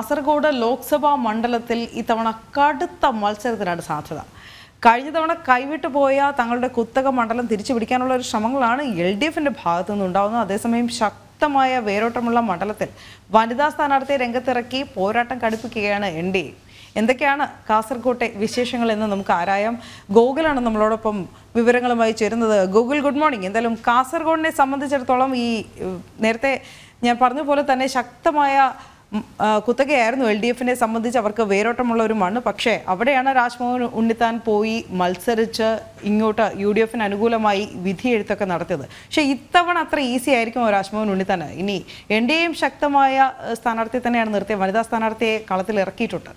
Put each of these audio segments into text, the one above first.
കാസർഗോഡ് ലോക്സഭാ മണ്ഡലത്തിൽ ഇത്തവണ കടുത്ത മത്സരത്തിനാണ് സാധ്യത. കഴിഞ്ഞ തവണ കൈവിട്ടു പോയ തങ്ങളുടെ കുത്തക മണ്ഡലം തിരിച്ചു പിടിക്കാനുള്ള ഒരു ശ്രമങ്ങളാണ് എൽ ഡി എഫിന്റെ ഭാഗത്തു നിന്നുണ്ടാവുന്നത്. അതേസമയം ശക്തമായ വേരോട്ടമുള്ള മണ്ഡലത്തിൽ വനിതാ സ്ഥാനാർത്ഥിയെ രംഗത്തിറക്കി പോരാട്ടം കടുപ്പിക്കുകയാണ് എൻ ഡി എന്തൊക്കെയാണ് കാസർകോട്ടെ വിശേഷങ്ങൾ എന്ന് നമുക്ക് ആരായാം. ഗൂഗിളാണ് നമ്മളോടൊപ്പം വിവരങ്ങളുമായി ചേരുന്നത്. Google good morning. എന്തായാലും കാസർഗോഡിനെ സംബന്ധിച്ചിടത്തോളം ഈ നേരത്തെ ഞാൻ പറഞ്ഞ പോലെ തന്നെ ശക്തമായ കുത്തകയായിരുന്നു എൽ ഡി എഫിനെ സംബന്ധിച്ച് അവർക്ക് വേരോട്ടമുള്ള ഒരു മണ്ണ്. പക്ഷേ അവിടെയാണ് രാജ്മോഹൻ ഉണ്ണിത്താൻ പോയി മത്സരിച്ച് ഇങ്ങോട്ട് യു ഡി എഫിന് അനുകൂലമായി വിധിയെഴുത്തൊക്കെ നടത്തിയത്. പക്ഷേ ഇത്തവണ അത്ര ഈസി ആയിരിക്കും രാജ്മോഹൻ ഉണ്ണിത്താൻ ഇനി എൻ ഡി എയും ശക്തമായ സ്ഥാനാർത്ഥി തന്നെയാണ് നിർത്തിയത്. വനിതാ സ്ഥാനാർത്ഥിയെ കളത്തിൽ ഇറക്കിയിട്ടുണ്ട്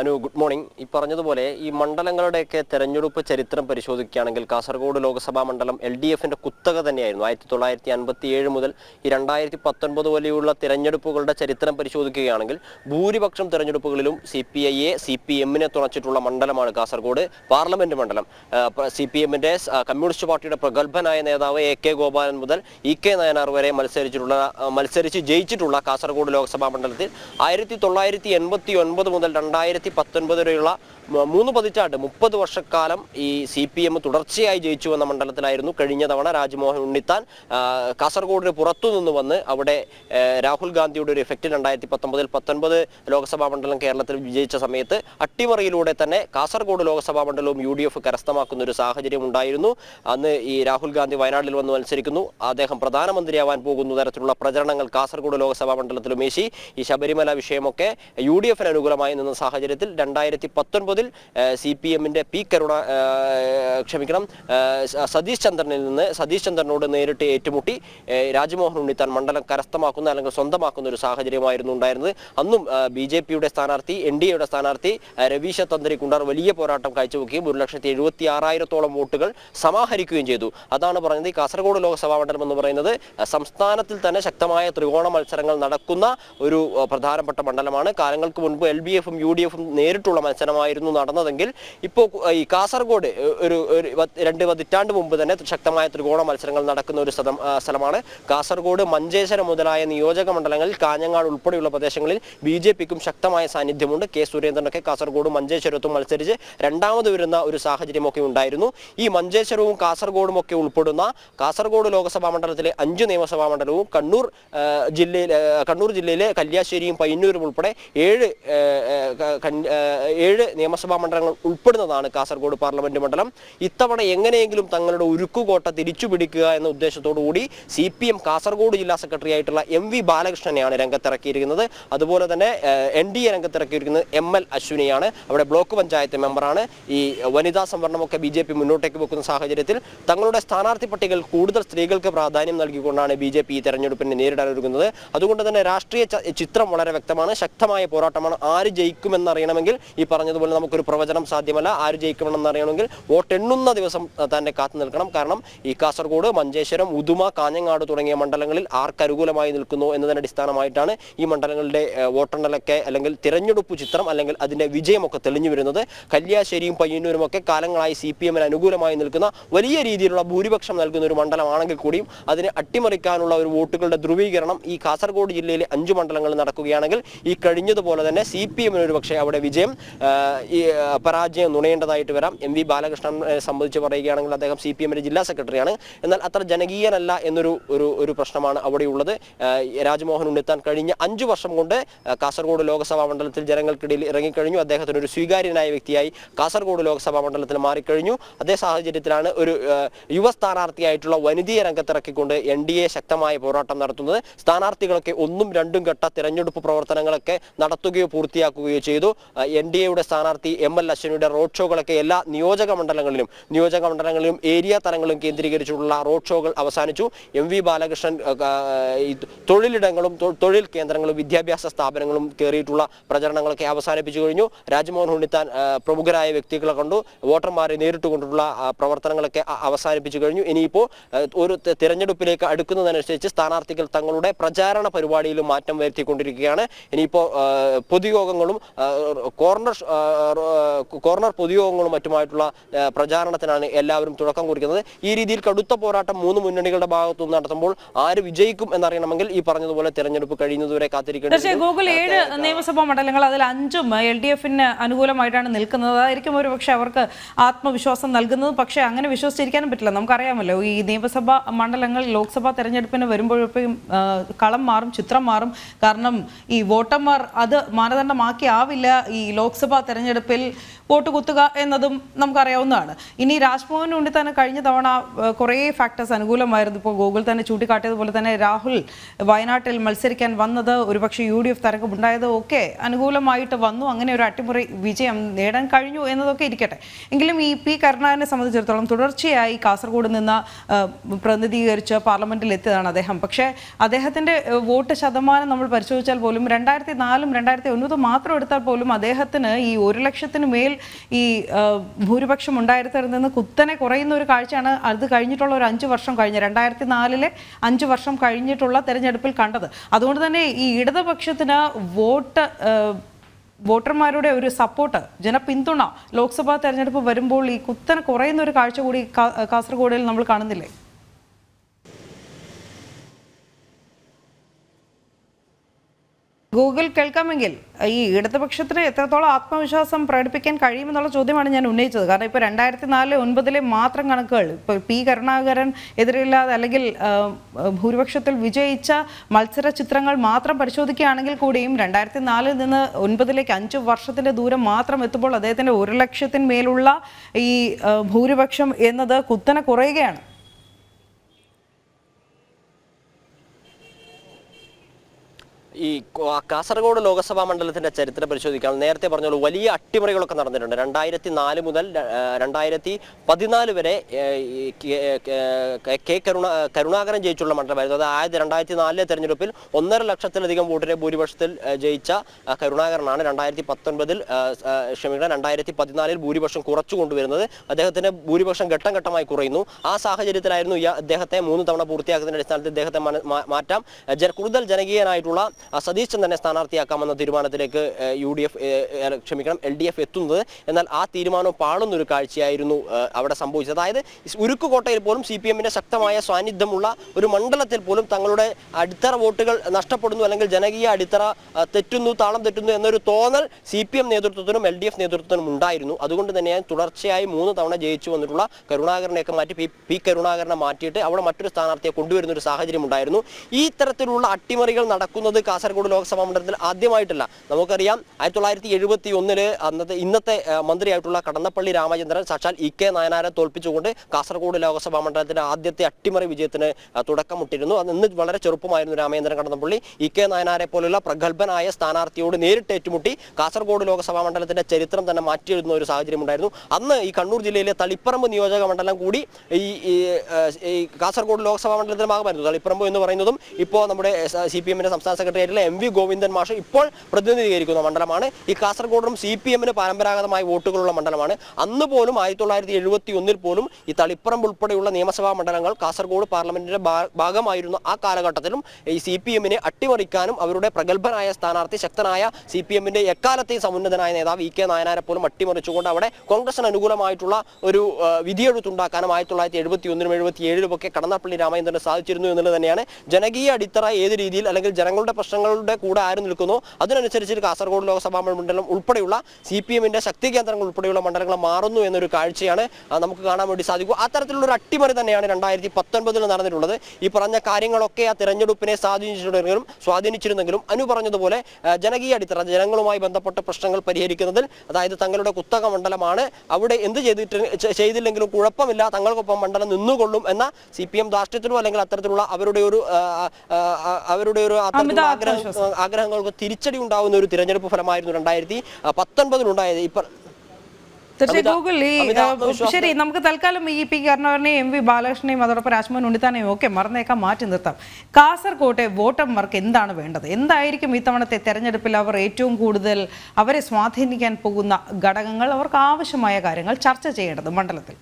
അനു ഗുഡ് മോർണിംഗ് ഈ പറഞ്ഞതുപോലെ ഈ മണ്ഡലങ്ങളുടെയൊക്കെ തെരഞ്ഞെടുപ്പ് ചരിത്രം പരിശോധിക്കുകയാണെങ്കിൽ കാസർഗോഡ് ലോക്സഭാ മണ്ഡലം എൽ ഡി എഫിന്റെ കുത്തക തന്നെയായിരുന്നു. ആയിരത്തി തൊള്ളായിരത്തി അൻപത്തി ഏഴ് മുതൽ ഈ രണ്ടായിരത്തി പത്തൊൻപത് വരെയുള്ള തിരഞ്ഞെടുപ്പുകളുടെ ചരിത്രം പരിശോധിക്കുകയാണെങ്കിൽ ഭൂരിപക്ഷം തിരഞ്ഞെടുപ്പുകളിലും സി പി ഐയെ സി പി എമ്മിനെ തുണച്ചിട്ടുള്ള മണ്ഡലമാണ് കാസർഗോഡ്. പാർലമെന്റ് മണ്ഡലം സി പി എമ്മിന്റെ കമ്മ്യൂണിസ്റ്റ് പാർട്ടിയുടെ പ്രഗത്ഭനായ നേതാവ് എ കെ ഗോപാലൻ മുതൽ ഇ കെ നയനാർ വരെ മത്സരിച്ചിട്ടുള്ള മത്സരിച്ച് ജയിച്ചിട്ടുള്ള കാസർഗോഡ് ലോക്സഭാ മണ്ഡലത്തിൽ ആയിരത്തി തൊള്ളായിരത്തി എൺപത്തി ഒൻപത് മുതൽ രണ്ടായിരത്തി പത്തൊൻപത് വരെയുള്ള മൂന്ന് പതിറ്റാണ്ട് മുപ്പത് വർഷക്കാലം ഈ സി പി എം തുടർച്ചയായി ജയിച്ചു വന്ന മണ്ഡലത്തിലായിരുന്നു കഴിഞ്ഞ തവണ രാജ്മോഹൻ ഉണ്ണിത്താൻ കാസർഗോഡിന് പുറത്തു നിന്ന് വന്ന് അവിടെ രാഹുൽ ഗാന്ധിയുടെ ഒരു എഫക്റ്റ് രണ്ടായിരത്തി പത്തൊമ്പതിൽ പത്തൊൻപത് ലോക്സഭാ മണ്ഡലം കേരളത്തിൽ വിജയിച്ച സമയത്ത് അട്ടിമറിയിലൂടെ തന്നെ കാസർഗോഡ് ലോക്സഭാ മണ്ഡലവും യു ഡി എഫ് കരസ്ഥമാക്കുന്ന ഒരു സാഹചര്യം ഉണ്ടായിരുന്നു. അന്ന് ഈ രാഹുൽ ഗാന്ധി വയനാട്ടിൽ വന്ന് മത്സരിക്കുന്നു. അദ്ദേഹം പ്രധാനമന്ത്രിയാവാൻ പോകുന്ന തരത്തിലുള്ള പ്രചരണങ്ങൾ കാസർഗോഡ് ലോക്സഭാ മണ്ഡലത്തിലും വീശി ഈ ശബരിമല വിഷയമൊക്കെ യു ഡി എഫിന് അനുകൂലമായി നിന്ന സാഹചര്യത്തിൽ രണ്ടായിരത്തി പത്തൊൻപതിൽ സി പി എമ്മിന്റെ പി കരുണ ക്ഷമിക്കണം സതീഷ് ചന്ദ്രനിൽ നിന്ന് സതീഷ് ചന്ദ്രനോട് നേരിട്ട് ഏറ്റുമുട്ടി രാജ്മോഹൻ ഉണ്ണിത്താൻ മണ്ഡലം കരസ്ഥമാക്കുന്ന അല്ലെങ്കിൽ സ്വന്തമാക്കുന്ന ഒരു സാഹചര്യമായിരുന്നു ഉണ്ടായിരുന്നത്. അന്നും ബി ജെ പിയുടെ സ്ഥാനാർത്ഥി എൻ ഡി എയുടെ സ്ഥാനാർത്ഥി രവീശ തന്ത്രി കുണ്ടാർ വലിയ പോരാട്ടം കാഴ്ചവെക്കുകയും ഒരു ലക്ഷത്തി എഴുപത്തി ആറായിരത്തോളം വോട്ടുകൾ സമാഹരിക്കുകയും ചെയ്തു. അതാണ് പറയുന്നത് കാസർഗോഡ് ലോക്സഭാ മണ്ഡലം എന്ന് പറയുന്നത്. സംസ്ഥാനത്തിൽ തന്നെ ശക്തമായ ത്രികോണ മത്സരങ്ങൾ നടക്കുന്ന ഒരു പ്രധാനപ്പെട്ട മണ്ഡലമാണ്. കാലങ്ങൾക്ക് മുൻപ് എൽ ബി എഫും യു ഡി എഫും നേരിട്ടുള്ള മത്സരമായിരുന്നു നടന്നതെങ്കിൽ ഇപ്പോൾ ഈ കാസർഗോഡ് ഒരു രണ്ട് പതിറ്റാണ്ട് മുമ്പ് തന്നെ ശക്തമായ ത്രികോണ മത്സരങ്ങൾ നടക്കുന്ന ഒരു സ്ഥലം സ്ഥലമാണ്. കാസർഗോഡ് മഞ്ചേശ്വരം മുതലായ നിയോജക മണ്ഡലങ്ങളിൽ കാഞ്ഞങ്ങാട് ഉൾപ്പെടെയുള്ള പ്രദേശങ്ങളിൽ ബി ജെ പിക്കും ശക്തമായ സാന്നിധ്യമുണ്ട്. കെ സുരേന്ദ്രനൊക്കെ കാസർഗോഡ് മഞ്ചേശ്വരത്തും മത്സരിച്ച് രണ്ടാമത് വരുന്ന ഒരു സാഹചര്യമൊക്കെ ഉണ്ടായിരുന്നു. ഈ മഞ്ചേശ്വരവും കാസർഗോഡും ഒക്കെ ഉൾപ്പെടുന്ന കാസർഗോഡ് ലോക്സഭാ മണ്ഡലത്തിലെ അഞ്ച് നിയമസഭാ മണ്ഡലവും കണ്ണൂർ ജില്ലയിൽ കണ്ണൂർ ജില്ലയിലെ കല്യാശ്ശേരിയും പയ്യന്നൂരും ഉൾപ്പെടെ ഏഴ് ഏഴ് ഏഴ് നിയമസഭാ മണ്ഡലങ്ങൾ ഉൾപ്പെടുന്നതാണ് കാസർഗോഡ് പാർലമെന്റ് മണ്ഡലം. ഇത്തവണ എങ്ങനെയെങ്കിലും തങ്ങളുടെ ഉരുക്കുകോട്ട തിരിച്ചു പിടിക്കുക എന്ന ഉദ്ദേശത്തോടുകൂടി സി പി എം കാസർഗോഡ് ജില്ലാ സെക്രട്ടറി ആയിട്ടുള്ള എം വി ബാലകൃഷ്ണനെയാണ് രംഗത്തിറക്കിയിരിക്കുന്നത്. അതുപോലെ തന്നെ എൻ ഡി എ രംഗത്തിറക്കിയിരിക്കുന്നത് എം എൽ അശ്വിനിയാണ്. അവിടെ ബ്ലോക്ക് പഞ്ചായത്ത് മെമ്പറാണ്. ഈ വനിതാ സംവരണമൊക്കെ ബി ജെ പി മുന്നോട്ടേക്ക് വെക്കുന്ന സാഹചര്യത്തിൽ തങ്ങളുടെ സ്ഥാനാർത്ഥി പട്ടികയിൽ കൂടുതൽ സ്ത്രീകൾക്ക് പ്രാധാന്യം നൽകിക്കൊണ്ടാണ് ബി ജെ പി ഈ തെരഞ്ഞെടുപ്പിനെ നേരിടാൻ ഒരുങ്ങുന്നത്. അതുകൊണ്ട് തന്നെ രാഷ്ട്രീയ ചിത്രം വളരെ വ്യക്തമാണ്. ശക്തമായ പോരാട്ടമാണ് ആര് ജയിക്കുമെന്നറിയണമെങ്കിൽ ഈ പറഞ്ഞതുപോലെ നമുക്കൊരു പ്രവചനം സാധ്യമല്ല. ആര് ജയിക്കണമെന്ന് അറിയണമെങ്കിൽ വോട്ടെണ്ണുന്ന ദിവസം തന്നെ കാത്തു നിൽക്കണം. കാരണം ഈ കാസർഗോഡ് മഞ്ചേശ്വരം ഉദുമ കാഞ്ഞങ്ങാട് തുടങ്ങിയ മണ്ഡലങ്ങളിൽ ആർക്കനുകൂലമായി നിൽക്കുന്നു എന്നതിന് അടിസ്ഥാനമായിട്ടാണ് ഈ മണ്ഡലങ്ങളുടെ വോട്ടെണ്ണലൊക്കെ അല്ലെങ്കിൽ തിരഞ്ഞെടുപ്പ് ചിത്രം അല്ലെങ്കിൽ അതിന്റെ വിജയമൊക്കെ തെളിഞ്ഞു വരുന്നത്. കല്യാശ്ശേരിയും പയ്യന്നൂരും ഒക്കെ കാലങ്ങളായി സി പി എമ്മിന് അനുകൂലമായി നിൽക്കുന്ന വലിയ രീതിയിലുള്ള ഭൂരിപക്ഷം നൽകുന്ന ഒരു മണ്ഡലമാണെങ്കിൽ കൂടിയും അതിനെ അട്ടിമറിക്കാനുള്ള ഒരു വോട്ടുകളുടെ ധ്രുവീകരണം ഈ കാസർഗോഡ് ജില്ലയിലെ അഞ്ചു മണ്ഡലങ്ങളിൽ നടക്കുകയാണെങ്കിൽ ഈ കഴിഞ്ഞതുപോലെ തന്നെ സി പി എമ്മിന് ഒരു പക്ഷേ അവിടെ വിജയം ഈ പരാജയം നുണയേണ്ടതായിട്ട് വരാം. എം വി ബാലകൃഷ്ണനെ സംബന്ധിച്ച് പറയുകയാണെങ്കിൽ അദ്ദേഹം സി പി എമ്മിന്റെ ജില്ലാ സെക്രട്ടറിയാണ്. എന്നാൽ അത്ര ജനകീയനല്ല എന്നൊരു ഒരു ഒരു പ്രശ്നമാണ് അവിടെയുള്ളത്. രാജ്മോഹൻ ഉണ്ണിത്താൻ കഴിഞ്ഞ അഞ്ചു വർഷം കൊണ്ട് കാസർഗോഡ് ലോക്സഭാ മണ്ഡലത്തിൽ ജനങ്ങൾക്കിടയിൽ ഇറങ്ങിക്കഴിഞ്ഞു. അദ്ദേഹത്തിന് ഒരു സ്വീകാര്യനായ വ്യക്തിയായി കാസർഗോഡ് ലോക്സഭാ മണ്ഡലത്തിൽ മാറിക്കഴിഞ്ഞു. അതേ സാഹചര്യത്തിലാണ് ഒരു യുവ സ്ഥാനാർത്ഥിയായിട്ടുള്ള വനിതയെ രംഗത്തിറക്കിക്കൊണ്ട് എൻ ഡി എ ശക്തമായ പോരാട്ടം നടത്തുന്നത്. സ്ഥാനാർത്ഥികളൊക്കെ ഒന്നും രണ്ടും ഘട്ട തിരഞ്ഞെടുപ്പ് പ്രവർത്തനങ്ങളൊക്കെ നടത്തുകയോ പൂർത്തിയാക്കുകയോ ചെയ്തു. എൻ ഡി എയുടെ സ്ഥാനാർത്ഥി എം എൽ അശ്വനിയുടെ റോഡ് ഷോകളൊക്കെ എല്ലാ നിയോജക മണ്ഡലങ്ങളിലും നിയോജക മണ്ഡലങ്ങളിലും ഏരിയ തലങ്ങളിലും കേന്ദ്രീകരിച്ചുള്ള റോഡ് ഷോകൾ അവസാനിച്ചു. എം വി ബാലകൃഷ്ണൻ തൊഴിലിടങ്ങളും തൊഴിൽ കേന്ദ്രങ്ങളും വിദ്യാഭ്യാസ സ്ഥാപനങ്ങളും കയറിയിട്ടുള്ള പ്രചരണങ്ങളൊക്കെ അവസാനിപ്പിച്ചു കഴിഞ്ഞു. രാജ്മോഹൻ ഉണ്ണിത്താൻ പ്രമുഖരായ വ്യക്തികളെ കണ്ടു. വോട്ടർമാരെ നേരിട്ട് കൊണ്ടുള്ള പ്രവർത്തനങ്ങളൊക്കെ അവസാനിപ്പിച്ചു കഴിഞ്ഞു. ഇനിയിപ്പോൾ ഒരു തിരഞ്ഞെടുപ്പിലേക്ക് അടുക്കുന്നതനുസരിച്ച് സ്ഥാനാർത്ഥികൾ തങ്ങളുടെ പ്രചാരണ പരിപാടിയിലും മാറ്റം വരുത്തിക്കൊണ്ടിരിക്കുകയാണ്. ഇനിയിപ്പോൾ പൊതുയോഗങ്ങളും കോർണർ കോർണർ പൊതുയോഗങ്ങളും മറ്റുമായിട്ടുള്ള പ്രചാരണത്തിനാണ് എല്ലാവരും തുടക്കം കുറിക്കുന്നത്. ഈ രീതിയിൽ കടുത്ത പോരാട്ടം മൂന്ന് മുന്നണികളുടെ ഭാഗത്തു നിന്ന് നടത്തുമ്പോൾ ആര് വിജയിക്കും എന്നറിയണമെങ്കിൽ ഈ പറഞ്ഞതുപോലെ തെരഞ്ഞെടുപ്പ് കഴിയുന്നതുവരെ കാത്തിരിക്കേണ്ടത് പക്ഷേ ഗൂഗിൾ ഏഴ് നിയമസഭാ മണ്ഡലങ്ങൾ അതിൽ അഞ്ചും എൽ ഡി എഫിന് അനുകൂലമായിട്ടാണ് നിൽക്കുന്നത്. അതായിരിക്കും ഒരു പക്ഷേ അവർക്ക് ആത്മവിശ്വാസം നൽകുന്നത്. പക്ഷേ അങ്ങനെ വിശ്വസിച്ചിരിക്കാനും പറ്റില്ല. നമുക്കറിയാമല്ലോ ഈ നിയമസഭാ മണ്ഡലങ്ങൾ ലോക്സഭാ തെരഞ്ഞെടുപ്പിന് വരുമ്പോഴേക്കും കളം മാറും ചിത്രം മാറും. കാരണം ഈ വോട്ടർമാർ അത് മാനദണ്ഡമാക്കി ആവില്ല ഈ ലോക്സഭാ തെരഞ്ഞെടുപ്പിൽ വോട്ട് കുത്തുക എന്നതും നമുക്കറിയാവുന്നതാണ്. ഇനി രാജ്ഭവൻ ഉണ്ടി തന്നെ കഴിഞ്ഞ തവണ കുറേ ഫാക്ടേഴ്സ് അനുകൂലമായിരുന്നു. ഇപ്പോൾ ഗൂഗിൾ തന്നെ ചൂണ്ടിക്കാട്ടിയതുപോലെ തന്നെ രാഹുൽ വയനാട്ടിൽ മത്സരിക്കാൻ വന്നത് ഒരുപക്ഷെ യു ഡി എഫ് തരംഗമുണ്ടായത് അനുകൂലമായിട്ട് വന്നു. അങ്ങനെ ഒരു അട്ടിമുറി വിജയം നേടാൻ കഴിഞ്ഞു എന്നതൊക്കെ ഇരിക്കട്ടെ. എങ്കിലും ഈ പി കരുണാകരനെ സംബന്ധിച്ചിടത്തോളം തുടർച്ചയായി കാസർഗോഡ് നിന്ന് പ്രതിനിധീകരിച്ച് പാർലമെന്റിൽ എത്തിയതാണ് അദ്ദേഹം. പക്ഷേ അദ്ദേഹത്തിന്റെ വോട്ട് ശതമാനം നമ്മൾ പരിശോധിച്ചാൽ പോലും രണ്ടായിരത്തി നാലും രണ്ടായിരത്തി ഒൻപതും മാത്രം എടുത്താൽ പോലും അദ്ദേഹത്തിന് ഈ ഒരു ലക്ഷത്തിന് മേൽ ഈ ഭൂരിപക്ഷം ഉണ്ടായിരുന്നതിൽ നിന്ന് കുത്തനെ കുറയുന്ന ഒരു കാഴ്ചയാണ് അത് കഴിഞ്ഞിട്ടുള്ള ഒരു അഞ്ച് വർഷം കഴിഞ്ഞ് രണ്ടായിരത്തി നാലിലെ അഞ്ച് വർഷം കഴിഞ്ഞിട്ടുള്ള തെരഞ്ഞെടുപ്പിൽ കണ്ടത്. അതുകൊണ്ട് തന്നെ ഈ ഇടതുപക്ഷത്തിന് വോട്ട് വോട്ടർമാരുടെ ഒരു സപ്പോർട്ട് ജനപിന്തുണ ലോക്സഭാ തെരഞ്ഞെടുപ്പ് വരുമ്പോൾ ഈ കുത്തനെ കുറയുന്ന ഒരു കാഴ്ച കൂടി കാസർഗോഡിൽ നമ്മൾ കാണുന്നില്ലേ? ഗൂഗിൾ കേൾക്കാമെങ്കിൽ ഈ ഇടതുപക്ഷത്തിന് എത്രത്തോളം ആത്മവിശ്വാസം പ്രകടിപ്പിക്കാൻ കഴിയുമെന്നുള്ള ചോദ്യമാണ് ഞാൻ ഉന്നയിച്ചത്. കാരണം ഇപ്പോൾ രണ്ടായിരത്തി നാല് ഒൻപതിലെ മാത്രം കണക്കുകൾ ഇപ്പോൾ പി കരുണാകരൻ എതിരില്ലാതെ അല്ലെങ്കിൽ ഭൂരിപക്ഷത്തിൽ വിജയിച്ച മത്സര ചിത്രങ്ങൾ മാത്രം പരിശോധിക്കുകയാണെങ്കിൽ കൂടിയും രണ്ടായിരത്തി നാലിൽ നിന്ന് ഒൻപതിലേക്ക് അഞ്ച് വർഷത്തിന്റെ ദൂരം മാത്രം എത്തുമ്പോൾ അദ്ദേഹത്തിന്റെ ഒരു ലക്ഷത്തിന്മേലുള്ള ഈ ഭൂരിപക്ഷം എന്നത് കുത്തനെ കുറയുകയാണ്. ഈ കാസർഗോഡ് ലോക്സഭാ മണ്ഡലത്തിന്റെ ചരിത്രം പരിശോധിക്കാൻ നേരത്തെ പറഞ്ഞോളൂ വലിയ അട്ടിമറികളൊക്കെ നടന്നിട്ടുണ്ട്. രണ്ടായിരത്തി നാല് മുതൽ രണ്ടായിരത്തി പതിനാല് വരെ കെ- കരുണ കരുണാകരൻ ജയിച്ചുള്ള മണ്ഡലമായിരുന്നു. അതായത് രണ്ടായിരത്തി നാലിലെ തെരഞ്ഞെടുപ്പിൽ ഒന്നര ലക്ഷത്തിലധികം വോട്ടിന്റെ ഭൂരിപക്ഷത്തിൽ ജയിച്ച കരുണാകരനാണ് രണ്ടായിരത്തി പത്തൊൻപതിൽ ക്ഷമിക്കണം രണ്ടായിരത്തി പതിനാലിൽ ഭൂരിപക്ഷം കുറച്ചു കൊണ്ടുവരുന്നത്. അദ്ദേഹത്തിന്റെ ഭൂരിപക്ഷം ഘട്ടം ഘട്ടമായി കുറയുന്നു. ആ സാഹചര്യത്തിലായിരുന്നു അദ്ദേഹത്തെ മൂന്ന് തവണ പൂർത്തിയാക്കുന്നതിന്റെ അടിസ്ഥാനത്തിൽ അദ്ദേഹത്തെ മാറ്റാം. കൂടുതൽ ജനകീയനായിട്ടുള്ള ആ, സതീഷ് ചന്ദ്രനെ സ്ഥാനാർത്ഥിയാക്കാമെന്ന തീരുമാനത്തിലേക്ക് യു ഡി എഫ് ക്ഷമിക്കണം എൽ ഡി എഫ് എത്തുന്നത്. എന്നാൽ ആ തീരുമാനം പാളുന്നൊരു കാഴ്ചയായിരുന്നു അവിടെ സംഭവിച്ചത്. അതായത് ഉരുക്കുകോട്ടയിൽ പോലും സി പി എമ്മിന്റെ ശക്തമായ സാന്നിധ്യമുള്ള ഒരു മണ്ഡലത്തിൽ പോലും തങ്ങളുടെ അടിത്തറ വോട്ടുകൾ നഷ്ടപ്പെടുന്നു അല്ലെങ്കിൽ ജനകീയ അടിത്തറ തെറ്റുന്നു താളം തെറ്റുന്നു എന്നൊരു തോന്നൽ സി പി എം നേതൃത്വത്തിനും എൽ ഡി എഫ് നേതൃത്വത്തിനും ഉണ്ടായിരുന്നു. അതുകൊണ്ട് തന്നെയാണ് തുടർച്ചയായി മൂന്ന് തവണ ജയിച്ചു വന്നിട്ടുള്ള കരുണാകരനെയൊക്കെ മാറ്റി പി പി കരുണാകരനെ മാറ്റിയിട്ട് അവിടെ മറ്റൊരു സ്ഥാനാർത്ഥിയെ കൊണ്ടുവരുന്ന ഒരു സാഹചര്യം ഉണ്ടായിരുന്നു ഈ തരത്തിലുള്ള അട്ടിമറികൾ നടക്കുന്നത് കാസർഗോഡ് ലോക്സഭാ മണ്ഡലത്തിൽ ആദ്യമായിട്ടല്ല. നമുക്കറിയാം ആയിരത്തി തൊള്ളായിരത്തി എഴുപത്തി അന്നത്തെ ഇന്നത്തെ മന്ത്രിയായിട്ടുള്ള കടന്നപ്പള്ളി രാമചന്ദ്രൻ സാക്ഷാൽ ഇ കെ നായനാരെ തോൽപ്പിച്ചുകൊണ്ട് കാസർഗോഡ് ലോക്സഭാ മണ്ഡലത്തിന്റെ ആദ്യത്തെ അട്ടിമറി വിജയത്തിന് തുടക്കമിട്ടിരുന്നു. അത് ഇന്ന് വളരെ ചെറുപ്പമായിരുന്നു രാമചന്ദ്രൻ കടന്നപ്പള്ളി. ഇ കെ നായനാരെ പോലുള്ള പ്രഗത്ഭനായ സ്ഥാനാർത്ഥിയോട് നേരിട്ട് ഏറ്റുമുട്ടി കാസർഗോഡ് ലോക്സഭാ മണ്ഡലത്തിന്റെ ചരിത്രം തന്നെ മാറ്റിയെഴുതുന്ന ഒരു സാഹചര്യം ഉണ്ടായിരുന്നു അന്ന് ഈ കണ്ണൂർ ജില്ലയിലെ തളിപ്പറമ്പ് നിയോജക മണ്ഡലം കൂടി ഈ കാസർഗോഡ് ലോക്സഭാ മണ്ഡലത്തിന്റെ ഭാഗമായിരുന്നു. തളിപ്പറമ്പ് എന്ന് പറയുന്നതും ഇപ്പോൾ നമ്മുടെ സി പി എമ്മിന്റെ സംസ്ഥാന സെക്രട്ടറി ആയിട്ടുള്ള എം വി ഗോവിന്ദൻ മാഷ് ഇപ്പോൾ പ്രതിനിധീകരിക്കുന്ന മണ്ഡലമാണ്. ഈ കാസർഗോഡും സി പി എമ്മിന് പരമ്പരാഗതമായ വോട്ടുകളുള്ള മണ്ഡലമാണ്. അന്ന് പോലും ആയിരത്തി തൊള്ളായിരത്തി എഴുപത്തി ഒന്നിൽ പോലും ഈ തളിപ്പറമ്പ് ഉൾപ്പെടെയുള്ള നിയമസഭാ മണ്ഡലങ്ങൾ കാസർഗോഡ് പാർലമെന്റിന്റെ ഭാഗമായിരുന്നു ആ കാലഘട്ടത്തിലും. ഈ സി പി എമ്മിനെ അട്ടിമറിക്കാനും അവരുടെ പ്രഗത്ഭനായ സ്ഥാനാർത്ഥി ശക്തനായ സി പി എമ്മിന്റെ എക്കാലത്തെയും സമുന്നതനായ നേതാവ് ഇ കെ നായനാരെ പോലും അട്ടിമറിച്ചുകൊണ്ട് അവിടെ കോൺഗ്രസിന് അനുകൂലമായിട്ടുള്ള ഒരു വിധിയെഴുത്തുണ്ടാക്കാനും ആയിരത്തി തൊള്ളായിരത്തി എഴുപത്തി ഒന്നിനും എഴുപത്തി ഏഴിലും ഒക്കെ കടന്നപ്പള്ളി രാമചന്ദ്രന് സാധിച്ചിരുന്നു എന്നുള്ളത് തന്നെയാണ്. ജനകീയ അടിത്തറ ഏത് രീതിയിൽ അല്ലെങ്കിൽ ജനങ്ങളുടെ പ്രശ്നങ്ങളുടെ കൂടെ ആര് നിൽക്കുന്നു? അതിനനുസരിച്ച് കാസർഗോഡ് ലോക്സഭാ മണ്ഡലം ഉൾപ്പെടെയുള്ള സി പി എമ്മിന്റെ ശക്തി കേന്ദ്രങ്ങൾ ഉൾപ്പെടെയുള്ള മണ്ഡലങ്ങൾ മാറുന്നു എന്നൊരു കാഴ്ചയാണ് നമുക്ക് കാണാൻ വേണ്ടി സാധിക്കും. അത്തരത്തിലുള്ള ഒരു അട്ടിമറി തന്നെയാണ് രണ്ടായിരത്തി പത്തൊൻപതിൽ നടന്നിട്ടുള്ളത്. ഈ പറഞ്ഞ കാര്യങ്ങളൊക്കെ ആ തെരഞ്ഞെടുപ്പിനെ സ്വാധീനിച്ചിട്ടുണ്ടെങ്കിലും സ്വാധീനിച്ചിരുന്നെങ്കിലും അനു പറഞ്ഞതുപോലെ ജനകീയ അടിത്തറ ജനങ്ങളുമായി ബന്ധപ്പെട്ട പ്രശ്നങ്ങൾ പരിഹരിക്കുന്നതിൽ അതായത് തങ്ങളുടെ കുത്തക മണ്ഡലമാണ് അവിടെ എന്ത് ചെയ്തിട്ട് ചെയ്തില്ലെങ്കിലും കുഴപ്പമില്ല തങ്ങൾക്കൊപ്പം മണ്ഡലം നിന്നുകൊള്ളും എന്ന സി പി എം ധാർഷ്ട്യത്തിനോ അല്ലെങ്കിൽ അത്തരത്തിലുള്ള അവരുടെ ഒരു അവരുടെ ഒരു ആഗ്രഹം. ആഗ്രഹങ്ങൾക്ക് തിരിച്ചടി ഉണ്ടാവുന്ന ഒരു തിരഞ്ഞെടുപ്പ് ഫലമായിരുന്നു രണ്ടായിരത്തി പത്തൊൻപതിലുണ്ടായത് ഇപ്പൊ തീർച്ചയായും ഗൂഗിൾ ഈ ശരി നമുക്ക് തൽക്കാലം ഈ പി കരുണാകരനെയും എം വി ബാലകൃഷ്ണനെയും അതോടൊപ്പം രാജ്മോഹൻ ഉണ്ണിത്താനെയും ഒക്കെ മറന്നേക്കാൻ മാറ്റി നിർത്താം. കാസർകോട്ടെ വോട്ടർമാർക്ക് എന്താണ് വേണ്ടത്? എന്തായിരിക്കും ഇത്തവണത്തെ തെരഞ്ഞെടുപ്പിൽ അവർ ഏറ്റവും കൂടുതൽ അവരെ സ്വാധീനിക്കാൻ പോകുന്ന ഘടകങ്ങൾ? അവർക്ക് ആവശ്യമായ കാര്യങ്ങൾ ചർച്ച ചെയ്യേണ്ടത് മണ്ഡലത്തിൽ.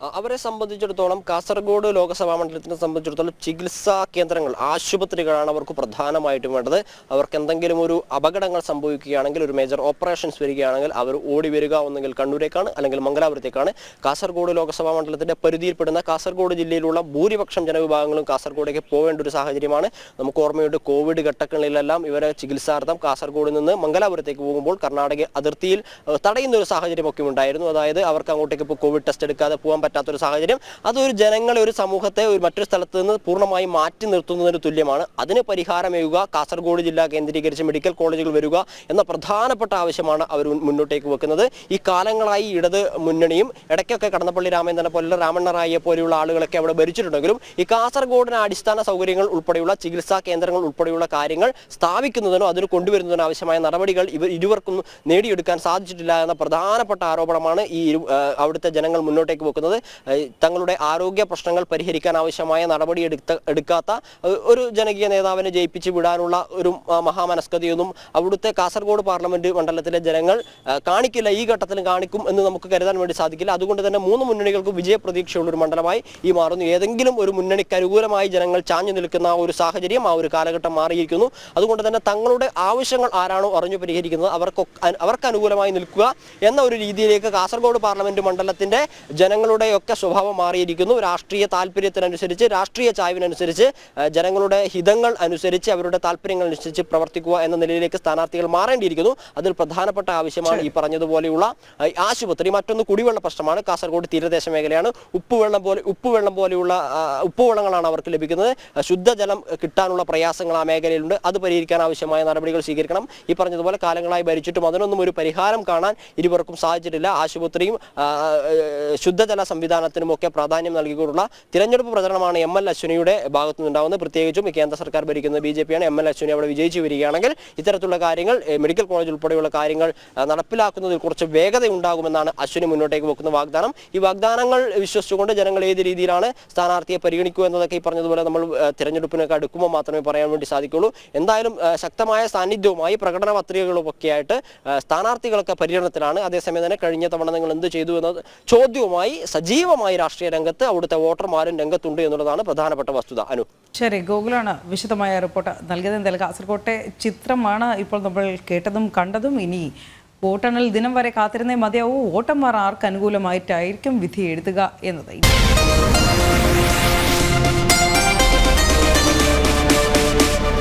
അവരെ സംബന്ധിച്ചിടത്തോളം കാസർഗോഡ് ലോകസഭാ മണ്ഡലത്തിനെ സംബന്ധിച്ചിടത്തോളം ചികിത്സാ കേന്ദ്രങ്ങൾ ആശുപത്രികളാണ് അവർക്ക് പ്രധാനമായിട്ടും വേണ്ടത്. അവർക്ക് എന്തെങ്കിലും ഒരു അപകടങ്ങൾ സംഭവിക്കുകയാണെങ്കിൽ ഒരു മേജർ ഓപ്പറേഷൻസ് വരികയാണെങ്കിൽ അവർ ഓടി വരിക ഒന്നെങ്കിൽ കണ്ണൂരേക്കാണ് അല്ലെങ്കിൽ മംഗലാപുരത്തേക്കാണ്. കാസർഗോഡ് ലോകസഭാ മണ്ഡലത്തിന്റെ പരിധിയിൽപ്പെടുന്ന കാസർഗോഡ് ജില്ലയിലുള്ള ഭൂരിപക്ഷം ജനവിഭാഗങ്ങളും കാസർഗോഡേക്ക് പോകേണ്ട ഒരു സാഹചര്യമാണ്. നമുക്ക് ഓർമ്മയുണ്ട് കോവിഡ് ഘട്ടങ്ങളിലെല്ലാം ഇവരെ ചികിത്സാർത്ഥം കാസർഗോഡിൽ നിന്ന് മംഗലാപുരത്തേക്ക് പോകുമ്പോൾ കർണാടക അതിർത്തിയിൽ തടയുന്ന ഒരു സാഹചര്യമൊക്കെ ഉണ്ടായിരുന്നു. അതായത് അവർക്ക് അങ്ങോട്ടേക്ക് ഇപ്പോൾ കോവിഡ് ടെസ്റ്റ് എടുക്കാതെ പോകാൻ പറ്റാത്തൊരു സാഹചര്യം. അതൊരു ജനങ്ങളെ ഒരു സമൂഹത്തെ ഒരു മറ്റൊരു സ്ഥലത്ത് നിന്ന് പൂർണമായും മാറ്റി നിർത്തുന്നതിന് തുല്യമാണ്. അതിന് പരിഹാരമേയുക കാസർഗോഡ് ജില്ല കേന്ദ്രീകരിച്ച് മെഡിക്കൽ കോളേജുകൾ വരിക എന്ന പ്രധാനപ്പെട്ട ആവശ്യമാണ് അവർ മുന്നോട്ടേക്ക് വെക്കുന്നത്. ഈ കാലങ്ങളായി ഇടത് മുന്നണിയും ഇടയ്ക്കൊക്കെ കടന്നപ്പള്ളി രാമേന്ദ്രനെ പോലുള്ള രാമണ്ണറായിയെ പോലെയുള്ള ആളുകളൊക്കെ അവിടെ ഭരിച്ചിട്ടുണ്ടെങ്കിലും ഈ കാസർഗോഡിന് അടിസ്ഥാന സൗകര്യങ്ങൾ ഉൾപ്പെടെയുള്ള ചികിത്സാ കേന്ദ്രങ്ങൾ ഉൾപ്പെടെയുള്ള കാര്യങ്ങൾ സ്ഥാപിക്കുന്നതിനോ അതിന് കൊണ്ടുവരുന്നതിനോ ആവശ്യമായ നടപടികൾ ഇവർ ഇരുവർക്കും നേടിയെടുക്കാൻ സാധിച്ചിട്ടില്ല എന്ന പ്രധാനപ്പെട്ട ആരോപണമാണ് ഈ അവിടുത്തെ ജനങ്ങൾ മുന്നോട്ടേക്ക് വെക്കുന്നത്. തങ്ങളുടെ ആരോഗ്യ പ്രശ്നങ്ങൾ പരിഹരിക്കാൻ ആവശ്യമായ നടപടി എടുത്ത എടുക്കാത്ത ഒരു ജനകീയ നേതാവിനെ ജയിപ്പിച്ച് വിടാനുള്ള ഒരു മഹാമനസ്കതയൊന്നും അവിടുത്തെ കാസർഗോഡ് പാർലമെന്റ് മണ്ഡലത്തിലെ ജനങ്ങൾ കാണിക്കില്ല. ഈ ഘട്ടത്തിൽ കാണിക്കും എന്ന് നമുക്ക് കരുതാൻ വേണ്ടി സാധിക്കില്ല. അതുകൊണ്ട് തന്നെ മൂന്ന് മുന്നണികൾക്കും വിജയപ്രതീക്ഷയുള്ള ഒരു മണ്ഡലമായി ഈ മാറുന്നു. ഏതെങ്കിലും ഒരു മുന്നണിക്ക് അനുകൂലമായി ജനങ്ങൾ ചാഞ്ഞു നിൽക്കുന്ന ഒരു സാഹചര്യം ആ ഒരു കാലഘട്ടം മാറിയിരിക്കുന്നു. അതുകൊണ്ട് തന്നെ തങ്ങളുടെ ആവശ്യങ്ങൾ ആരാണോ അറിഞ്ഞു പരിഹരിക്കുന്നത് അവർക്ക് അവർക്ക് അനുകൂലമായി നിൽക്കുക എന്ന ഒരു രീതിയിലേക്ക് കാസർഗോഡ് പാർലമെന്റ് മണ്ഡലത്തിന്റെ ജനങ്ങളുടെയൊക്കെ സ്വഭാവം മാറിയിരിക്കുന്നു. രാഷ്ട്രീയ താല്പര്യത്തിനനുസരിച്ച് രാഷ്ട്രീയ ചായ്വിനനുസരിച്ച് ജനങ്ങളുടെ ഹിതങ്ങൾ അനുസരിച്ച് അവരുടെ താല്പര്യങ്ങൾ അനുസരിച്ച് പ്രവർത്തിക്കുക എന്ന നിലയിലേക്ക് സ്ഥാനാർത്ഥികൾ മാറേണ്ടിയിരിക്കുന്നു. അതിൽ പ്രധാനപ്പെട്ട ആവശ്യമാണ് ഈ പറഞ്ഞതുപോലെയുള്ള ആശുപത്രി. മറ്റൊന്ന് കുടിവെള്ള പ്രശ്നമാണ്. കാസർഗോഡ് തീരദേശ മേഖലയാണ്. ഉപ്പുവെള്ളം പോലെ ഉപ്പുവെള്ളം പോലെയുള്ള ഉപ്പുവെള്ളങ്ങളാണ് അവർക്ക് ലഭിക്കുന്നത്. ശുദ്ധജലം കിട്ടാനുള്ള പ്രയാസങ്ങൾ ആ മേഖലയിലുണ്ട്. അത് പരിഹരിക്കാൻ ആവശ്യമായ നടപടികൾ സ്വീകരിക്കണം. ഈ പറഞ്ഞതുപോലെ കാലങ്ങളായി ഭരിച്ചിട്ടും അതിനൊന്നും ഒരു പരിഹാരം കാണാൻ ഇരുവർക്കും സാധിച്ചിട്ടില്ല. ആശുപത്രിയും ശുദ്ധജല സംവിധാനത്തിനും ഒക്കെ പ്രാധാന്യം നൽകിക്കൊണ്ടുള്ള തിരഞ്ഞെടുപ്പ് പ്രചരണമാണ് എം എൽ അശ്വിനിയുടെ ഭാഗത്തു നിന്നുണ്ടാവുന്നത് പ്രത്യേകിച്ചും കേന്ദ്ര സർക്കാർ ഭരിക്കുന്ന ബി ജെ പിയാണ് എം എൽ അശ്വിനി അവിടെ വിജയിച്ചു വരികയാണെങ്കിൽ ഇത്തരത്തിലുള്ള കാര്യങ്ങൾ മെഡിക്കൽ കോളേജ് ഉൾപ്പെടെയുള്ള കാര്യങ്ങൾ നടപ്പിലാക്കുന്നതിൽ കുറച്ച് വേഗത ഉണ്ടാകുമെന്നാണ് അശ്വിനി മുന്നോട്ടേക്ക് വെക്കുന്ന വാഗ്ദാനം. ഈ വാഗ്ദാനങ്ങൾ വിശ്വസിച്ചുകൊണ്ട് ജനങ്ങൾ ഏത് രീതിയിലാണ് സ്ഥാനാർത്ഥിയെ പരിഗണിക്കൂ എന്നതൊക്കെ ഈ പറഞ്ഞതുപോലെ നമ്മൾ തിരഞ്ഞെടുപ്പിനൊക്കെ അടുക്കുമ്പോൾ മാത്രമേ പറയാൻ വേണ്ടി സാധിക്കുള്ളൂ എന്തായാലും ശക്തമായ സാന്നിധ്യവുമായി പ്രകടന പത്രികകളും ഒക്കെ ആയിട്ട് ഏഹ്, സ്ഥാനാർത്ഥികളൊക്കെ പര്യടനത്തിലാണ്. അതേസമയം തന്നെ കഴിഞ്ഞ തവണ നിങ്ങൾ എന്ത് ചെയ്തു എന്ന ചോദ്യവുമായി സജീവമായി രാഷ്ട്രീയ രംഗത്ത് അവിടുത്തെ വോട്ടർമാരും രംഗത്തുണ്ട് എന്നുള്ളതാണ് പ്രധാനപ്പെട്ട വസ്തുത. അനു? ശരി ഗോകുലാണ് വിശദമായ റിപ്പോർട്ട് നൽകിയത്. എന്തായാലും കാസർകോട്ടെ ചിത്രമാണ് ഇപ്പോൾ നമ്മൾ കേട്ടതും കണ്ടതും. ഇനി വോട്ടെണ്ണൽ ദിനം വരെ കാത്തിരുന്നേ മതിയാവൂ. വോട്ടർമാർ ആർക്ക് അനുകൂലമായിട്ടായിരിക്കും വിധി എഴുതുക എന്നത്